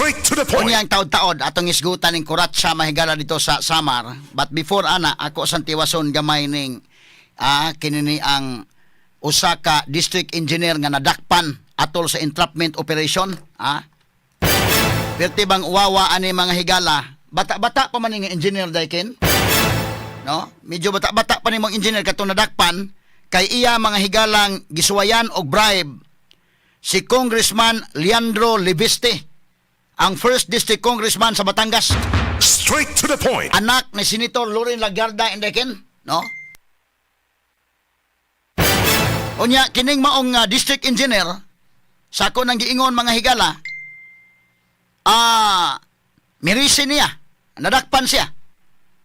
Straight to the point. Unya ang taod-taod atong isgutan ning kurat sa mahigala dito sa Samar. But before ana ako sa tiwason gamay ning ah kinini ang usa ka district engineer nga nadakpan atol sa entrapment operation, ah. Perti bang uwawa ani mga higala? Bata-bata pa man ning engineer daykin. No? Medyo bata-bata pa ni mong engineer katong nadakpan kay iya mga higalang gisuwayan og bribe si Congressman Leandro Libiste ang first district congressman sa Batangas, Straight to the point. anak ni Senator Loren Lagarda Indeken, no? Unya kining maong ah, district engineer sa ako nang giingon mga higala ah mirisi niya nadakpan siya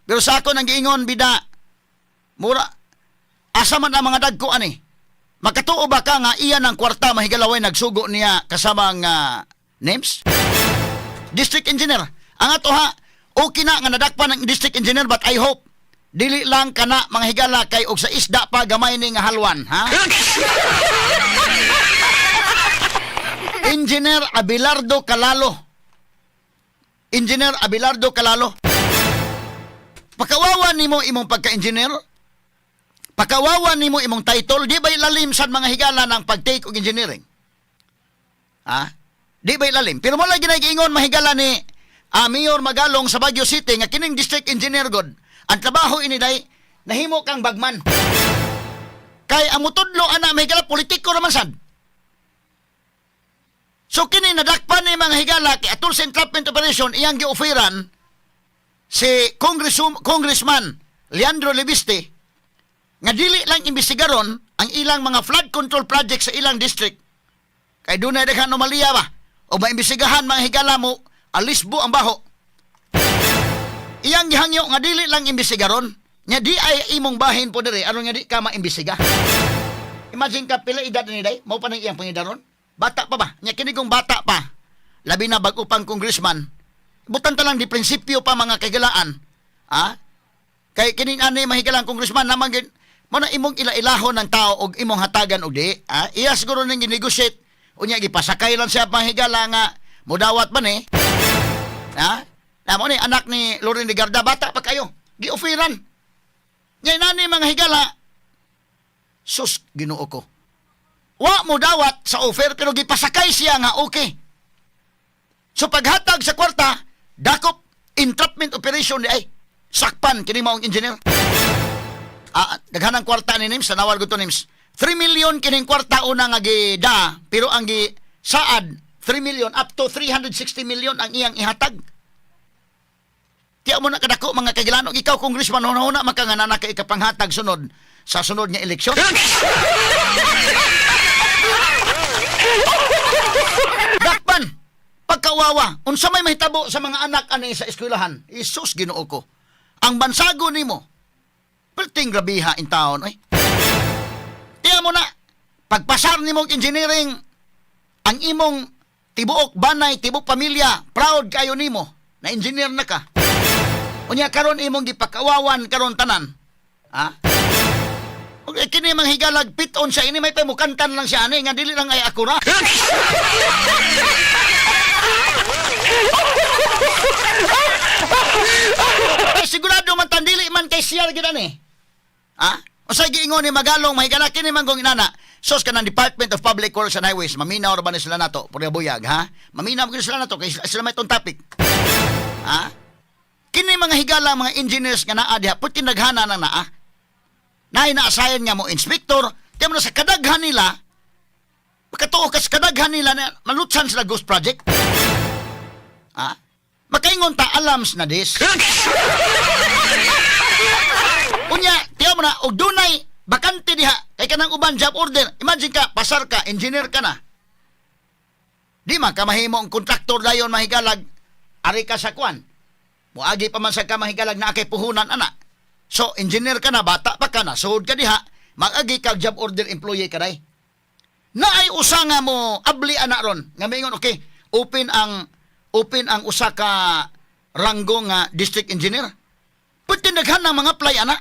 pero sa ako nang giingon bida mura asa man ang mga dagko ani makatuo ba ka nga iya ng kwarta mahigalaway nagsugo niya kasama ang ah, names district engineer. Ang ato ha, okay na nga nadakpan ng district engineer but I hope dili lang kana mga higala kay og sa isda pa gamay ni nga halwan, ha? Engineer Abelardo Calalo. Engineer Abelardo Calalo. Pakawawa nimo imong pagka-engineer? Pakawawa nimo imong title, di ba ilalim sa mga higala ng pag-take og engineering? Ha? Di ba ilalim? Pero mo lang ginagingon mahigala ni ah, Mayor Magalong sa Baguio City nga kining district engineer god. Ang trabaho ini day nahimo kang bagman. Kay ang mutudlo ana mahigala politiko naman sad. So kini nadakpan ni mga higala kay atul sa entrapment operation iyang gioferan si Congressum, Congressman Leandro Lebiste nga dili lang imbestigaron ang ilang mga flood control project sa ilang district kay doon na daghang anomalya ba? O maimbestigahan mga higala mo, alisbo ang baho. Iyang gihangyo nga dili lang imbestigaron, nga di ay imong bahin po dire, ano nga di ka maimbestiga. Imagine ka pila edad ni day, mao pa nang iyang pangidaron. Bata pa ba? Nya kini kong bata pa. Labi na bag upang congressman. Butan ta lang di prinsipyo pa mga kagalaan. Ha? Kay kining ani mahigalang congressman naman gid mo na imong ila-ilahon ng tao og imong hatagan og di. Ha? Iya siguro ning ginegotiate unya gipasakay lang siya panghigala nga mudawat man eh. Ha? Namo ni anak ni Loren Ligarda bata pa kayo. Gioferan. Ngay nani mga higala. Sus Ginoo ko. Wa mo dawat sa offer pero gipasakay siya nga okay. So paghatag sa kwarta, dakop entrapment operation di ay sakpan kini maong engineer. Ah, daghanang kwarta ni Nims, tanawal ko to Nims. 3 million kining kwarta una nga gida, pero ang gi saad 3 million up to 360 million ang iyang ihatag. Tiya mo na kadako mga kagilanog ikaw congressman huna-huna makangana ka ikapanghatag sunod sa sunod nga eleksyon. Dakpan! Pagkawawa, unsa may mahitabo sa mga anak ani sa eskwelahan, Isus Ginoo ko. Ang bansago nimo, perting grabiha in taon, oy. Tiya mo na, pagpasar nimo og engineering, ang imong tibuok banay, tibuok pamilya, proud kayo nimo, na engineer na ka. Unya karon imong gipakawawan karon tanan. Ha? Og eh, kini mang higalag piton siya ini may pamukantan lang siya ani nga dili lang ay akura. Ay, sigurado man tandili man kay siya gid ani. Ha? Usa giingon ni Magalong mahigala kini man gong inana. Sos ka ng Department of Public Works and Highways, maminaw ra ba ni sila nato? Pura buyag, ha? Maminaw gyud sila nato kay sila may itong topic. Ha? Kini mga higala mga engineers nga naa diha puti naghana nang naa. Nay naasayan nga mo inspector, tiyan mo sa kadaghan nila, makatuo ka sa kadaghan nila na malutsan sila ghost project. Ha? Makaingon ta alams na dis. Unya, tiyan mo na, og dunay, bakante diha, kay kanang uban job order. Imagine ka, pasar ka, engineer ka na. Di man ka mahimo ang kontraktor dayon mahigalag, ari ka sa kwan. Muagi pa man sa ka mahigalag na akay puhunan ana. So, engineer ka na, bata pa ka na, suod ka diha, magagi ka job order employee ka day. Na ay usa nga mo abli ana ron. Nga mingon okay, open ang open ang usa ka ranggo nga district engineer. Pwede naghan ng mga apply ana.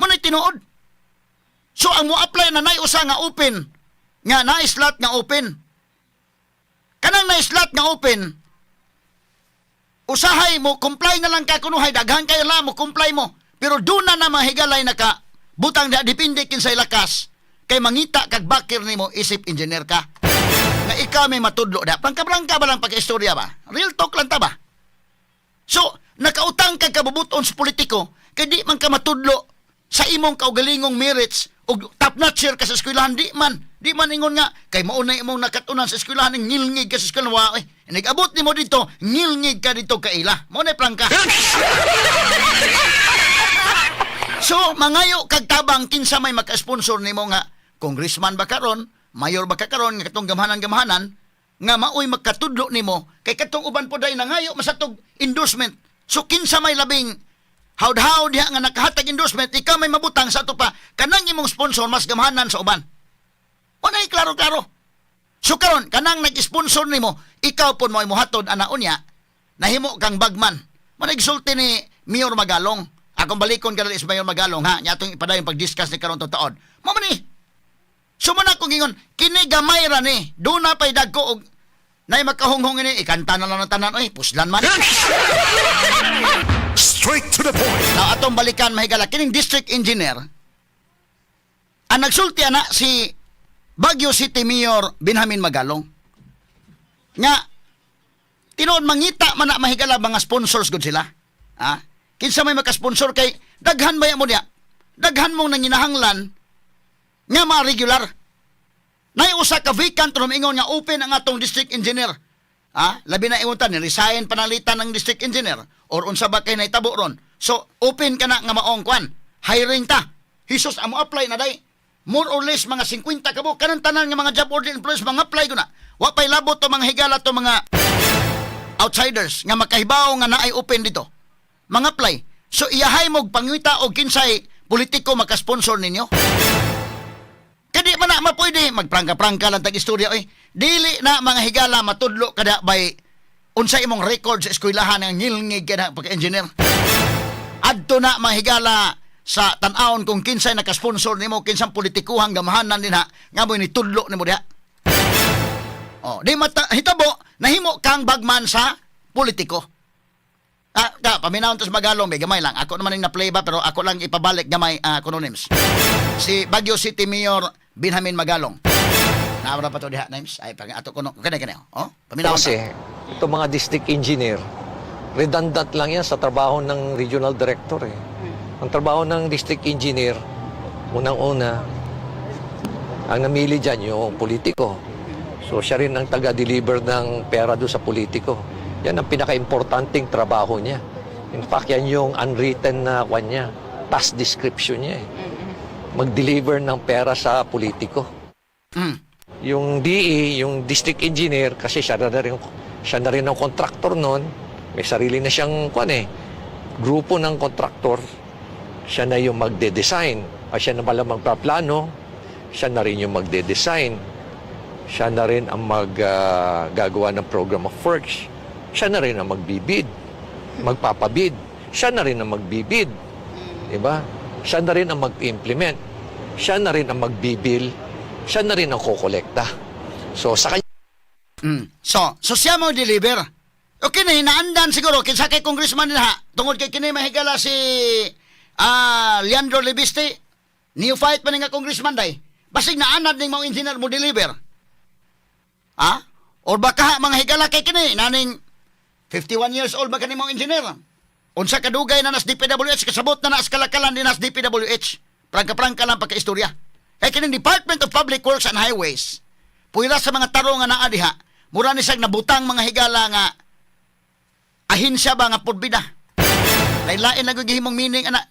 Manay tinuod. So ang mo apply na nay usa nga open. Nga na slot nga open. kanang na slot nga open usahay mo comply na lang ka kunuhay daghan kayo lang mo comply mo. Pero doon na na mahigalay na ka butang da depende kinsay lakas. Kay mangita kag bakir nimo isip engineer ka. Nga ikaw may matudlo da. Prangka-prangka ba lang pagka-istorya ba? Real talk lang ta ba? So nakautang kag kabubuton sa politiko kay di man ka matudlo sa imong kaugalingong merits o top notcher ka sa eskwelahan di man di man ingon nga kay mauna imong nakatunan sa eskwelahan ng ngilngig ka sa eskwelahan wa eh. Nag-abot nimo dito ngilngig ka dito ka ila. Mo na prangka So, mangayo kag tabang kinsa may maka-sponsor nimo nga congressman ba karon, mayor ba ka karon? Nga katong gamhanan-gamhanan nga maoy magkatudlo nimo kay katong uban po dai nangayo masatog endorsement. So kinsa may labing hawd-hawd diha nga nakahatag endorsement ikaw may mabutang sa ato pa kanang imong sponsor mas gamhanan sa uban. Wala klaro-klaro. So karon kanang nag-sponsor nimo ikaw pun mo mohatod ana unya nahimo kang bagman. Manigsulti ni Mayor Magalong. Akong balikon ka is Mayor Magalong ha. Nya atong ipadayon pag-discuss ni karon tong taon. Mo man ni. Sumuna ko gingon, kini gamay ra ni. Do na pay dagko og nay makahonghong ini ikanta na lang ng tanan oy, puslan man. Straight to the point. Now atong balikan mahigala kining district engineer. Ang nagsulti ana si Baguio City Mayor Benjamin Magalong. Nga tinuod mangita man na mahigala mga sponsors gud sila. Ha? Kinsa may makasponsor kay daghan ba mo niya? Daghan mong nanginahanglan nga mga regular. Nay usa ka vacant rom ingon nga open ang atong district engineer. Ha? Labi na ta ni resign panalitan ng district engineer or unsa ba kay naitabo ron. So open ka na nga maong kwan. Hiring ta. Hisos amo apply na day. More or less mga 50 kabo kanang tanan nga mga job order employees mga apply ko na. Wa pay labot to mga higala to mga outsiders nga makahibaw nga naay open dito. Mga apply. So iyahay mo pangwita og kinsay politiko makasponsor ninyo. Kadi man na mapwede magprangka-prangka lang tag istorya oy. Dili na mga higala matudlo kada bay unsa imong record sa eskwelahan nga ngilngig kada pagka-engineer. Adto na mga higala sa tan-awon kung kinsay nakasponsor nimo kinsang politikuhang gamahanan din ha nga mo ni tudlo nimo diha. Oh, di mata hitabo nahimo kang bagman sa politiko. Ah, ka, paminawon to sa Magalong, may gamay lang. Ako naman yung na-play ba, pero ako lang ipabalik gamay uh, cononyms. Si Baguio City Mayor Benjamin Magalong. Naamra pa to diha, names. Ay, pag ato kuno. Kani kani. Oh, paminawon Kasi ta. itong mga district engineer, redundant lang yan sa trabaho ng regional director eh. Ang trabaho ng district engineer, unang-una, ang namili dyan yung politiko. So siya rin ang taga-deliver ng pera do sa politiko. Yan ang pinaka-importanting trabaho niya. In fact, yan yung unwritten na kwan niya, task description niya eh. Mag-deliver ng pera sa politiko Mm. yung DE, yung district engineer, kasi siya na rin, siya na rin ang contractor noon. May sarili na siyang, kwan eh, grupo ng contractor. Siya na yung magde-design. At siya na pala magpaplano. Siya na rin yung magde-design. Siya na rin ang maggagawa ng program of works. Siya na rin ang magbibid. Magpapabid. Siya na rin ang magbibid. Diba? Siya na rin ang mag-implement. Siya na rin ang magbibil. Siya na rin ang kukolekta. So, sa kanya, Mm. So, so siya mo deliver. Okay na, naandan siguro, kinsa kay congressman na ha, tungod kay kini mahigala si ah Leandro Lebiste, new fight pa ni nga congressman day. Basig naanad ning mga engineer mo deliver. Ha? Or baka mga higala kay kini, naning 51 years old ba kani mga engineer? Unsa kadugay na nas DPWH, kasabot na nas kalakalan din nas DPWH. Prangka-prangka lang pagka-istorya. Eh kini Department of Public Works and Highways, Puyla sa mga taro nga naa diha, mura ni siyang nabutang mga higala nga ahinsya ba nga purbida. Lain-lain lang yung himong meaning, ana,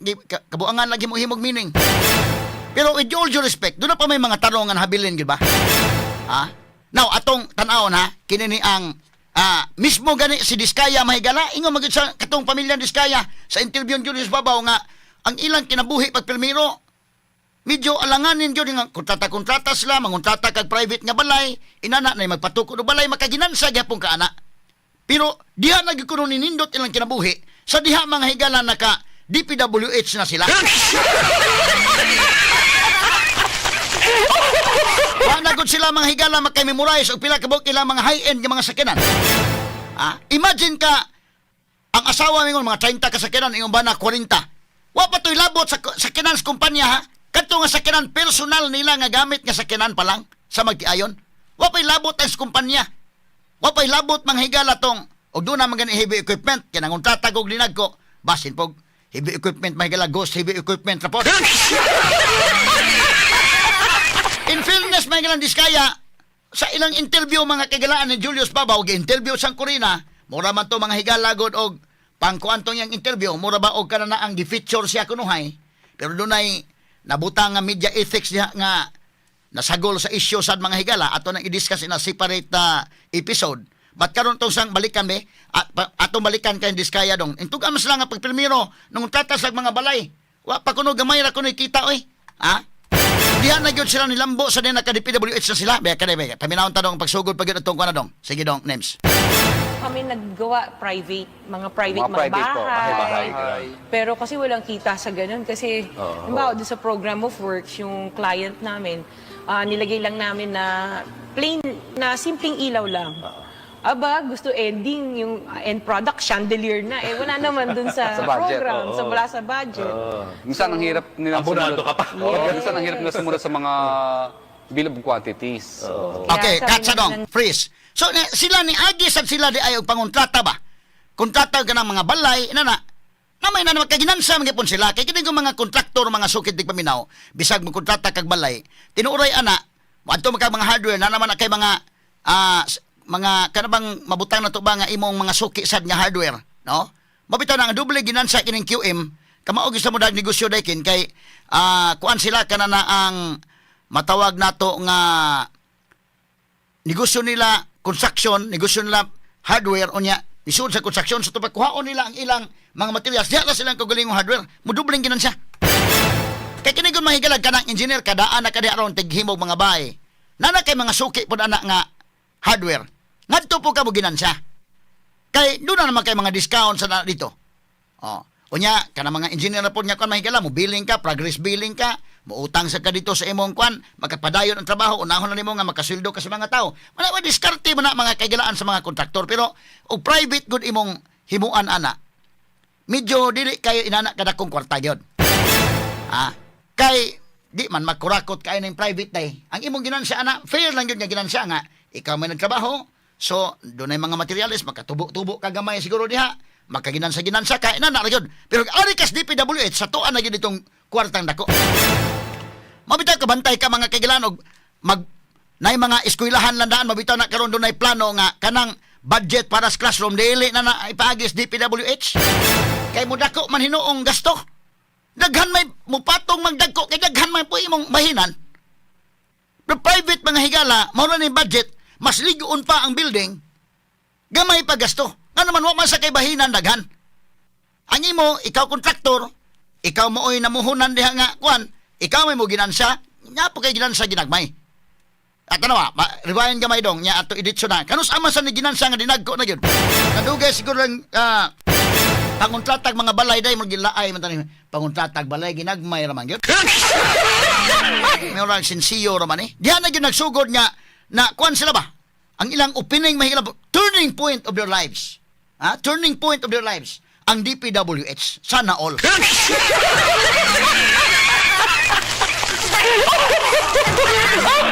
kabuangan lagi mo himong meaning. Pero with all due respect, doon pa may mga taro nga nahabilin, gid ba? Ha? Now, atong tanawon ha, kini ni ang ah, mismo gani si Diskaya mahigala, ingon magid sa katong pamilya Diskaya sa interview ni Julius Babaw nga ang ilang kinabuhi pag Pilmiro, medyo alanganin gyud nga kontrata-kontrata sila, mangontrata kag private nga balay, inana na magpatuko do balay makaginansa gyapon ka ana. Pero diha na gyud kuno ninindot ilang kinabuhi sa diha mga higala naka DPWH na sila. Na gud sila mga higala makay-memorize og pila ka buok ilang mga high-end nga mga sakyanan. Ah, imagine ka ang asawa mingon mga 30 ka sakyanan ingon ba na 40. Wa pa toy labot sa sakyanan sa kumpanya ha. Kadto nga sakyanan personal nila nga gamit nga sakyanan pa lang sa magtiayon. Wa pa'y labot ang kumpanya. Wa pa'y labot mga higala tong og doon naman gani heavy equipment kaya nangon tatagog linag ko basin pog heavy equipment mga higala ghost heavy equipment rapor. In galang diskaya, sa ilang interview mga kagalaan ni Julius Babaw, interview sang Corina, mura man to mga higalagod og pangkuantong yang interview, mura ba og kana na ang gi-feature siya kunuhay. Pero dunay nabutang nga media ethics niya nga nasagol sa issue sad mga higala ato nang i-discuss in a separate na episode. Ba't karon tong sang balikan be? At pa- atong balikan kay diskaya dong. Intug amas lang nga pagprimero nung tatasag mga balay. Wa pa kuno gamay ra kuno kita oy. Ha? Diyan na gyud sila nilambo sa din naka DPWH na sila. Baya kada baya. Paminawon ta dong pagsugod pag atong kuno dong. Sige dong, names. kami naggawa private, mga private Mga mga, private po, bahay. bahay. Pero kasi walang kita sa ganun. Kasi, Oo. halimbawa, doon sa program of works, yung client namin, ah, nilagay lang namin na plain, na simpleng ilaw lang. Aba, gusto ending, yung ah, end product, chandelier na. Eh, wala naman dun sa, Sa budget, program, oo. sa wala sa budget. Minsan ang hirap nilang Abonado ka pa. Oo, minsan ang hirap nila sumunod sa mga bill of quantities. Oo. Kaya Okay, sabi katsa dong. namin- Freeze. So ni, sila ni Agi sad sila di ayaw pangontrata ba? Kontrata ka ng mga balay, ina na. Na may na naman kaginansa mga sila. Kay kini yung mga kontraktor, mga sukit di paminaw, bisag mo kontrata kag balay, tinuray ana, adto magka mga hardware na naman na kay mga ah, s- mga kanabang mabutang na to ba nga imong mga suki sad nga hardware, no? Mabitaw na nga doble ginansa kining QM, kamaog sa mo dag negosyo daykin kay ah, kuan sila kana na ang matawag nato nga negosyo nila construction, negosyo nila hardware unya isud sa construction. So tupad kuhaon nila ang ilang mga materials. Diha na silang kagaling hardware. Mudubling ginan siya. Kay kini gun mahigalag kanang engineer kadaan na kadi aron tighimog mga bahay nana kay mga suki pud ana nga hardware ngadto po ka mo ginansya kay doon na naman kay mga discount sa na dito Oh. Unya, kana mga engineer na po niya kung mahigala, mo billing ka, progress billing ka, muutang sa ka dito sa imong kwan, magkapadayon ang trabaho, unahon na nimo nga makasildo ka sa mga tao. Wala wa diskarte mo na mga kaigalaan sa mga kontraktor, pero og private good imong himuan ana. Medyo dili kayo inana kada kong kwarta gyud. Ah, kay di man magkurakot kayo ng private day. Ang imong ginansya ana, fair lang yun nga ginansya nga. Ikaw may nagtrabaho, so doon ay mga materialis, makatubo-tubo ka gamay siguro diha. Makaginansa ginansa ka, ina na yun. Pero ari kas DPWH, sa tuan na yun itong kwartang dako. Mabitaw ka bantay ka mga kaigilan og mag nay mga eskwelahan landaan mabitaw na karon dunay plano nga kanang budget para sa classroom dili na na ipaagis DPWH. Kay mo dako man hinuong gasto. Daghan may mupatong magdagko kay daghan man po imong bahinan. Pero private mga higala, mao na ni budget, mas ligoon pa ang building. Gamay pa gasto. Nga naman wa man sa kay bahinan daghan. Ang imo, ikaw kontraktor, ikaw mo oy namuhunan diha nga kwan, ikaw may mo ginansya, nya po kay ginansya ginagmay. At ano ba, rewind gamay dong, nya ato editsyo na. Kanus ama sa ni ginansya nga dinagko na yun. Kadugay siguro lang, ah, panguntratag mga balay day, magilaay man tani panguntratag balay, ginagmay raman yun. May orang sinsiyo raman eh. Diyan na yun nagsugod nga, na kwan sila ba? Ang ilang opening mahila turning point of their lives. Ha? Turning point of their lives. Ang DPWH. Sana all.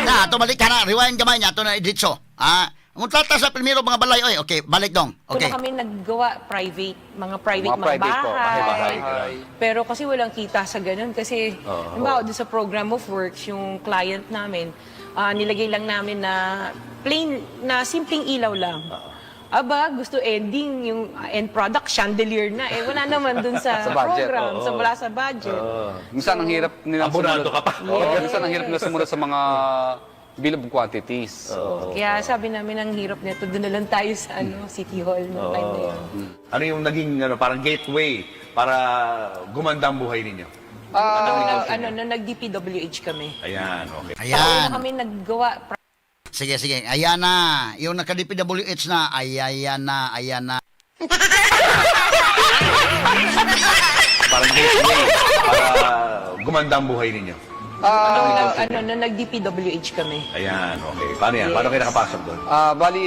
na, ato balik ka na. Rewind gamay niya. Ato na editso. Ha? Ang utlata sa primero mga balay. Oy, okay, balik dong. Okay. Kung kami naggawa private, mga private, Mga mga, private po, bahay. bahay. Pero kasi walang kita sa ganun. Kasi, Oo. halimbawa, doon sa program of works, yung client namin, ah, nilagay lang namin na plain, na simpleng ilaw lang. Aba, gusto ending, yung ah, end product, chandelier na. Eh, wala naman dun sa, Sa budget, program, oo. sa wala sa budget. Minsan ang hirap nilang Abonado sumunod. ka pa. Oo, minsan ang hirap nila sumunod sa mga bill of quantities. Oo. Kaya sabi namin, ang hirap nito, doon na lang tayo sa ano, City Hall noong time na yun. Ano yung naging ano, parang gateway para gumanda ang buhay ninyo? Nag- ano, nung nag-DPWH kami. Ayan, okay. Ayan. Kami naggawa Sige, sige. Ayan na. Yung naka-DPWH na. Ay, ayan na. Ayan na. Parang gateway para gumanda ang buhay ninyo. ano, na, ano, na nag-DPWH kami. Ayan, okay. Paano yan? Yes. Paano kayo nakapasok doon? Ah, bali,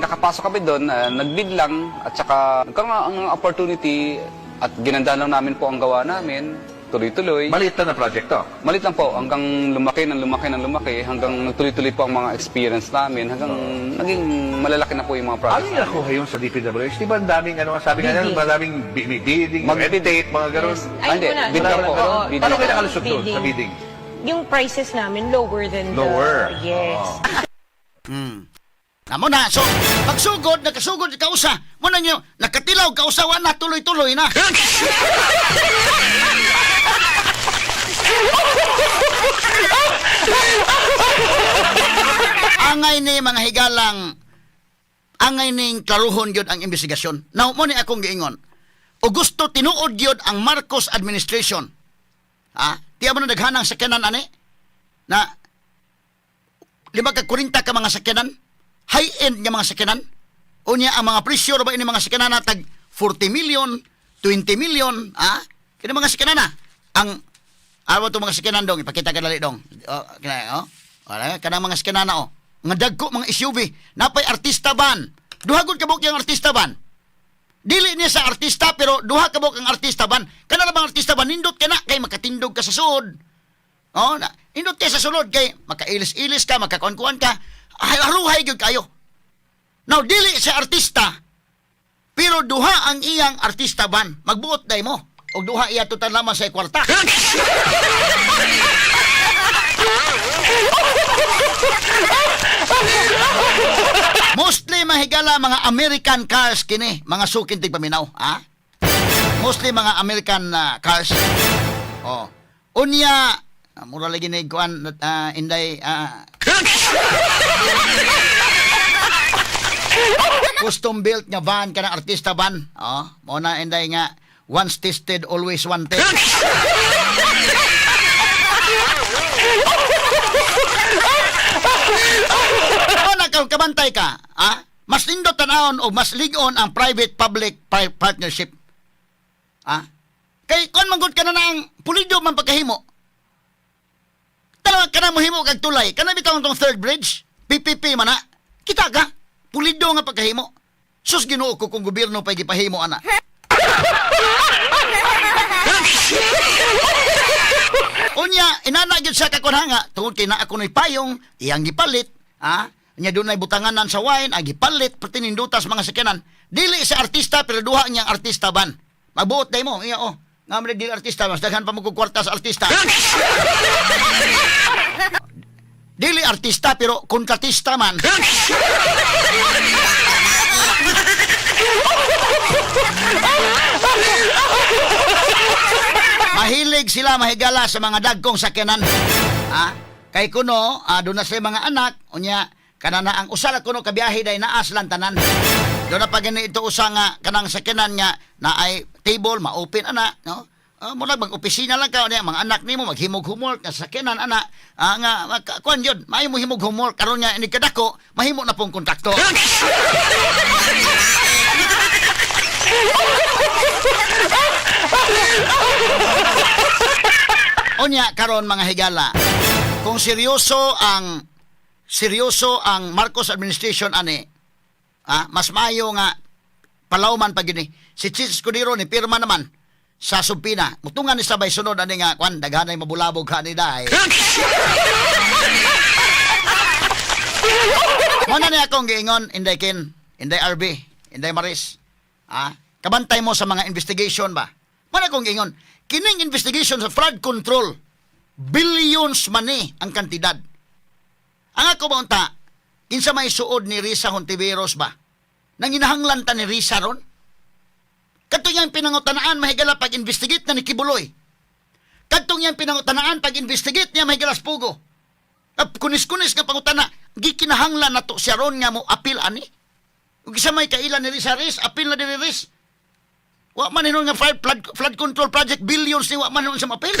nakapasok kami doon, ah, nag-bid lang, at saka nagkaroon nga ang opportunity at ginanda lang namin po ang gawa namin, tuloy-tuloy. Maliit na na project to. Malit lang po, hanggang lumaki ng lumaki ng lumaki, hanggang nagtuloy-tuloy po ang mga experience namin, hanggang naging malalaki na po yung mga Ano projects yung nakuha yun sa DPWH? Di ba ang daming, ano nga sabi nga Bidding. nila, madaming bi- bi- bidding, Mag- meditate, mga ganun. Yes. Ah, hindi. wala. Bid lang po. Oo, Bidding. Paano kayo nakalusot doon bidding. sa bidding? Yung prices namin lower than Lower. the... Yes. Oh. Namo na. So, pagsugod, nakasugod ka usa. Mo na nyo, nakatilaw ka usa, wa na tuloy-tuloy na. angay ni mga higalang angay ning klaruhon gyud ang investigasyon. Now mo ni akong giingon. O gusto tinuod gyud ang Marcos administration. Ha? Tiya mo na daghanang sakyanan ani na lima ka 40 ka mga sakyanan, high-end nga mga sakyanan. Unya ang mga presyo ba ini mga sakyanan na tag 40 million, 20 million, ah? Kini mga sakyanan na. Ang Awa to mga sakyanan dong, ipakita ka dali dong. Oh, kana oh. Wala kana mga sakyanan na oh. Mga dagko mga SUV, napay artista ban. Duha gud kabuk yung artista ban. Dili niya sa artista pero duha kabuk ang artista ban. Kana ra bang artista ban nindot kana kay makatindog ka sa suod. Oh, na, indot kay sa sulod kay makailis-ilis ka, makakuan-kuan ka. Ay, haruhay gyud kayo. Now dili sa artista pero duha ang iyang artista ban. Magbuot day mo. Og duha iya tutan lamang sa kwarta. Mostly mahigala mga American cars kini, mga sukin tig paminaw, ha? Mostly mga American ah, cars. Oh. Unya, ah, mura lagi ni kuan ah, inday ah, custom built nga van kanang artista van. Oh, mo na inday nga once tested always wanted. Ano na ka? Ah? Mas nindot tanahon o mas ligon ang private-public pri- partnership. Ah? Kay kon manggod ka na ang pulido man pagkahimo. Tanaw ka na mo himo kag tulay. Kana bitaw tong third bridge. PPP man na. Kita ka? Pulido nga pagkahimo. Sus Ginoo ko kung gobyerno pa gipahimo ana. Unya, inana gyud sa kakunhanga tungod kay na ako nay payong iyang gipalit, ha? Nya dunay butanganan sa wine, ang gipalit pati nindutas mga sakyanan. Dili sa artista pero duha niyang artista ban. Magbuot day mo, iya oh. Nga mo dili artista, mas daghan pa mo kwarta sa artista. dili artista pero kontratista man. Mahilig sila mahigala sa mga dagkong sakyanan. Ha? Kay kuno, ah, doon na sa mga anak, unya, kanana ang usala kuno kabiyahe day naas lang tanan. Doon na pag ito usa nga kanang sakyanan nga na ay table, ma-open ana, no? Uh, mula mag-opisina lang ka niya, mga anak nimo maghimog homework nga sakyanan ana ah, nga mag- kuan yun maayo mo himog homework karon nga ini kadako mahimo na pong kontrakto Unya karon mga higala. Kung seryoso ang seryoso ang Marcos administration ani, ah, mas maayo nga palawman pag yun eh. Si Chis Escudero ni pirma naman sa Sumpina. Mutungan ni sabay sunod ani nga kwan daghanay mabulabog ka ni day. Mo na ni akong giingon Inday Ken, Inday RB, Inday Maris. Ah, kabantay mo sa mga investigation ba? Mo na akong giingon, kining investigation sa fraud control, billions money ang kantidad. Ang ako ba unta, kinsa may suod ni Risa Hontiveros ba? Nang inahanglan ta ni Risa ron? Kadto niyang pinangutanaan mahigala pag-investigate na ni Kibuloy. Kadto niyang pinangutanaan pag-investigate niya mahigala Pugo. Kunis-kunis nga pangutana, gikinahanglan na to siya ron nga mo apil ani. Ug isa may kailan ni Risa Riz, apil na diri Riz. Wa man hinon nga flood, flood, flood control project billions ni wa man hinon sa apil.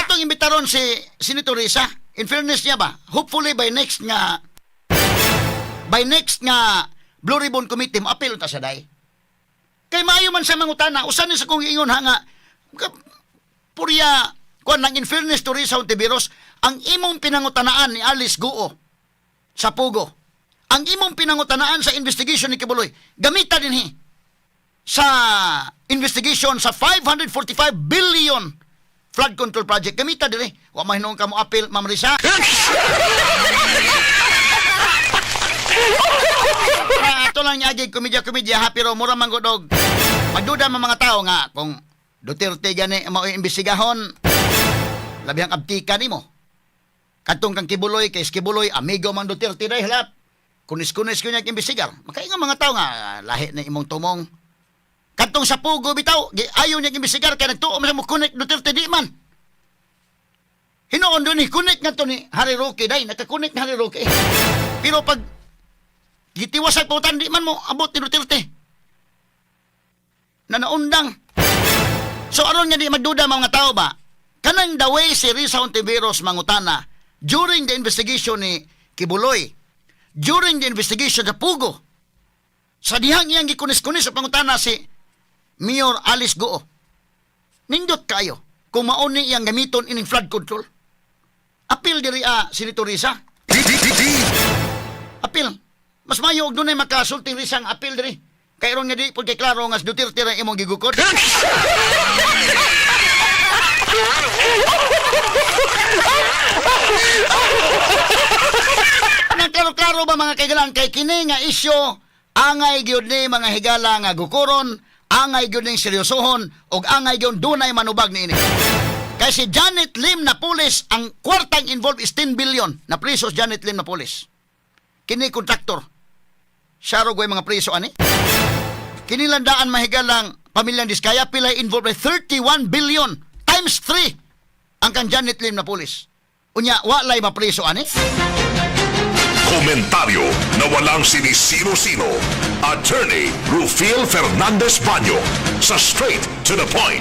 Atong imbitaron si Senator Risa. In fairness niya ba, hopefully by next nga by next nga Blue Ribbon Committee, mo apil ta sa day. Kay maayo man sa mangutana, usan ni sa kong ingon ha nga, purya, kuan lang in fairness to Risa Ontiveros, ang imong pinangutanaan ni Alice Guo sa Pugo, ang imong pinangutanaan sa investigation ni Kibuloy, gamita din hi sa investigation sa 545 billion flood control project. Gamita din eh. Wa mahinuong ka mo appeal, Ma'am Risa. Ah, ato lang niya agig komedya-komedya ha, pero mura man godog. Magduda mga tao nga kung Duterte gani mao imbestigahon. Labi ang abtika nimo. Katong kang kibuloy kay kibuloy amigo man Duterte dai halap. Kunis-kunis ko niya imbestigar. Makainga mga tao nga ah, lahi na imong tumong. Katong sa pugo bitaw, ayaw niya imbestigar kay nagtuo man sa mo connect Duterte di man. Hinoon doon ni connect nga to ni Harry Roque dai, nakakonect ni Harry Roque. Pero pag gitiwas sa putan di man mo abot ni Duterte. Na naundang. So aron nga di magduda mga tao ba? Kanang the way si Risa Ontiveros mangutana during the investigation ni Kibuloy, during the investigation sa Pugo, sa dihang iyang gikunis-kunis sa pangutana si Mayor Alice Goo. Nindot kayo kung mauni iyang gamiton ining flood control. Apil diri a Senator Risa. Apil. Mas mayo og dunay makasulting Risa ang apil diri. Kay ron nga di pud kay klaro nga Duterte ra imong gigukod. Nagklaro-klaro ba mga kaigalan kay kini nga isyo angay gyud ni mga higala nga gukuron, angay gyud ning seryosohon ug angay gyud dunay manubag niini. Kay si Janet Lim na pulis ang kwartang involved is 10 billion na presos Janet Lim na pulis. Kini kontraktor. Siya ro mga preso ani. Kini landaan mahigalang pamilyang Diskaya pilay involved by 31 billion times 3 ang kan Janet Lim na pulis. Unya, walay mapreso ani? Komentaryo na walang sinisino-sino. Attorney Rufil Fernandez Banyo sa Straight to the Point.